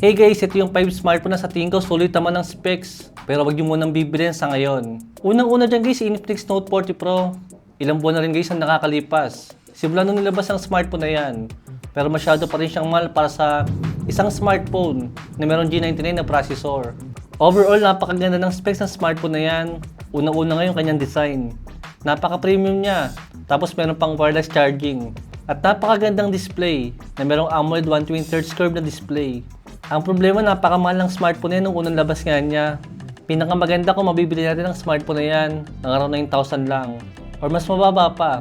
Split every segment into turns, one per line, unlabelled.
Hey guys, ito yung 5 smartphone na sa tingin ko sulit naman ng specs. Pero wag nyo munang bibilin sa ngayon. Unang-una dyan guys, Infinix Note 40 Pro. Ilang buwan na rin guys ang nakakalipas. Simula nung nilabas ang smartphone na yan. Pero masyado pa rin siyang mahal para sa isang smartphone na meron G99 na processor. Overall, napakaganda ng specs ng smartphone na yan. Unang-una ngayon kanyang design. Napaka-premium niya. Tapos meron pang wireless charging. At napakagandang display na merong AMOLED 120Hz curve na display. Ang problema, napakamahal ng smartphone yan nung unang labas nga niya. Pinakamaganda kung mabibili natin ang smartphone na yan, ng around 9,000 lang. Or mas mababa pa.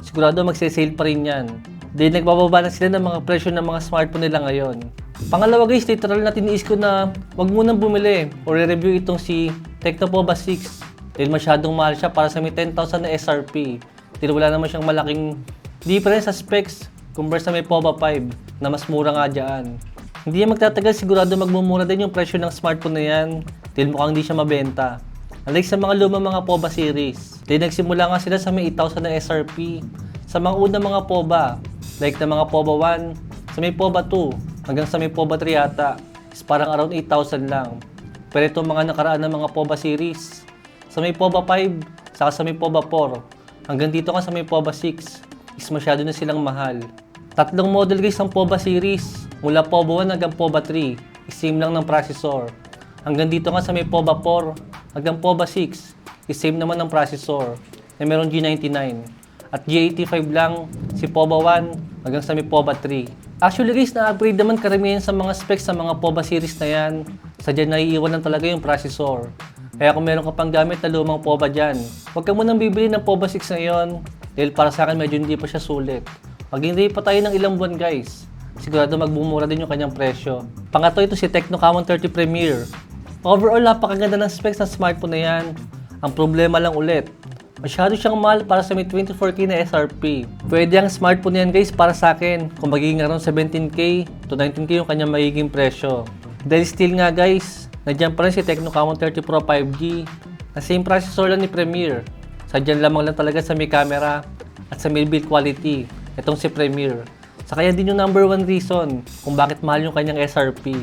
Sigurado magsisale pa rin yan. Dahil nagbababa na sila ng mga presyo ng mga smartphone nila ngayon. Pangalawa guys, literal na tiniis ko na wag munang bumili o review itong si Tecnopova 6. Dahil masyadong mahal siya para sa may 10,000 na SRP. Dahil wala naman siyang malaking difference sa specs compare sa may Pova 5 na mas mura nga dyan. Hindi yan magtatagal, sigurado magmumura din yung presyo ng smartphone na yan dahil mukhang hindi siya mabenta. Unlike sa mga lumang mga POBA series. Dahil nagsimula nga sila sa may 8,000 na SRP. Sa mga unang mga POBA, like na mga POBA 1, sa may POBA 2, hanggang sa may POBA 3 yata, is parang around 8,000 lang. Pero itong mga nakaraan ng mga POBA series, sa may POBA 5, saka sa may POBA 4, hanggang dito ka sa may POBA 6, is masyado na silang mahal. Tatlong model guys ng POBA series. Mula POBA 1 hanggang POBA 3. Same lang ng processor. Hanggang dito nga sa may POBA 4 hanggang POBA 6. Same naman ng processor. Na meron G99. At G85 lang si POBA 1 hanggang sa may POBA 3. Actually guys, na-upgrade naman karamihan sa mga specs sa mga POBA series na yan. Sadya naiiwan lang talaga yung processor. Kaya kung meron ka pang gamit na lumang POBA dyan, huwag ka munang bibili ng POBA 6 ngayon dahil para sa akin medyo hindi pa siya sulit. Maghintay pa tayo ng ilang buwan guys. Sigurado magbumura din yung kanyang presyo. Pangatlo ito si Tecno Camon 30 Premier. Overall, napakaganda ng specs ng smartphone na yan. Ang problema lang ulit, masyado siyang mahal para sa may 24K na SRP. Pwede ang smartphone yan guys para sa akin kung magiging around 17K to 19K yung kanyang magiging presyo. Dahil still nga guys, nandiyan pa rin si Tecno Camon 30 Pro 5G na same processor lang ni Premier. Sadyan lamang lang talaga sa may camera at sa may build quality. Itong si Premier. Sa kaya din yung number one reason kung bakit mahal yung kanyang SRP.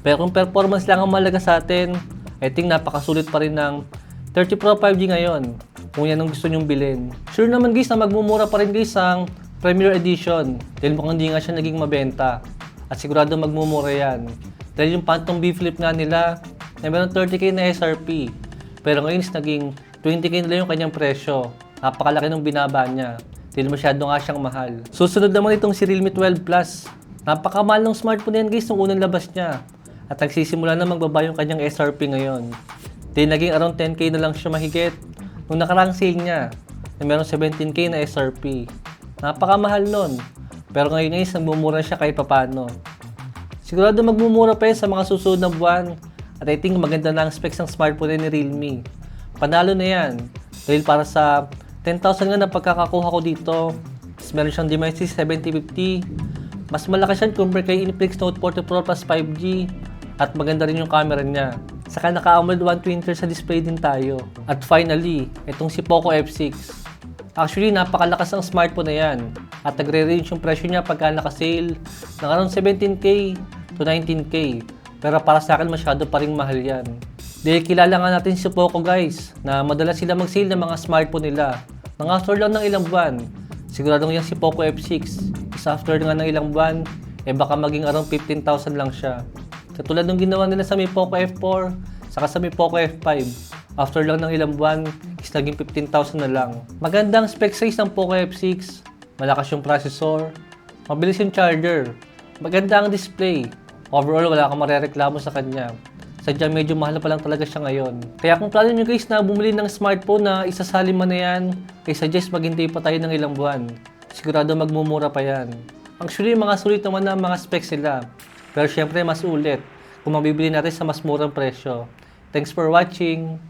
Pero kung performance lang ang mahalaga sa atin, I think napakasulit pa rin ng 30 Pro 5G ngayon kung yan ang gusto nyong bilhin. Sure naman guys na magmumura pa rin guys ang Premier Edition dahil mukhang hindi nga siya naging mabenta. At sigurado magmumura yan. Dahil yung Phantom B Flip nga nila na meron 30k na SRP. Pero ngayon is naging 20k na lang yung kanyang presyo. Napakalaki ng binaba niya. Dahil masyado nga siyang mahal. Susunod naman itong si Realme 12 Plus. Napakamahal ng smartphone yan guys nung unang labas niya. At nagsisimula na magbaba yung kanyang SRP ngayon. Dahil naging around 10k na lang siya mahigit. Nung nakarang sale niya, na meron 17k na SRP. Napakamahal nun. Pero ngayon guys, nagmumura siya kahit papano. Sigurado magmumura pa yan sa mga susunod na buwan. At I think maganda na ang specs ng smartphone ni Realme. Panalo na yan. Dahil para sa 10,000 nga na pagkakakuha ko dito, is meron siyang Dimensity 7050. Mas malaki siya compare kay Infinix Note 40 Pro Plus 5G. At maganda rin yung camera niya. Saka naka-AMOLED 120 sa display din tayo. At finally, itong si Poco F6. Actually, napakalakas ng smartphone na yan. At nagre-range yung presyo niya pagka naka-sale ng around 17k to 19k. Pero para sa akin, masyado pa rin mahal yan. Dahil kilala nga natin si Poco guys, na madalas sila mag-sale ng mga smartphone nila. Nang after lang ng ilang buwan, siguradong yan si Poco F6. Is after nga ng ilang buwan, eh baka maging around 15,000 lang siya. Katulad ng ginawa nila sa may Poco F4, saka sa may Poco F5. After lang ng ilang buwan, is naging 15,000 na lang. Magandang spec size ng Poco F6. Malakas yung processor. Mabilis yung charger. Maganda ang display. Overall, wala kang marereklamo sa kanya. Sadyang medyo mahal pa lang talaga siya ngayon. Kaya kung plano nyo guys na bumili ng smartphone na isasalin man na yan, kay suggest maghintay pa tayo ng ilang buwan. Sigurado magmumura pa yan. Actually, mga sulit naman na mga specs nila. Pero syempre, mas ulit kung mabibili natin sa mas murang presyo. Thanks for watching!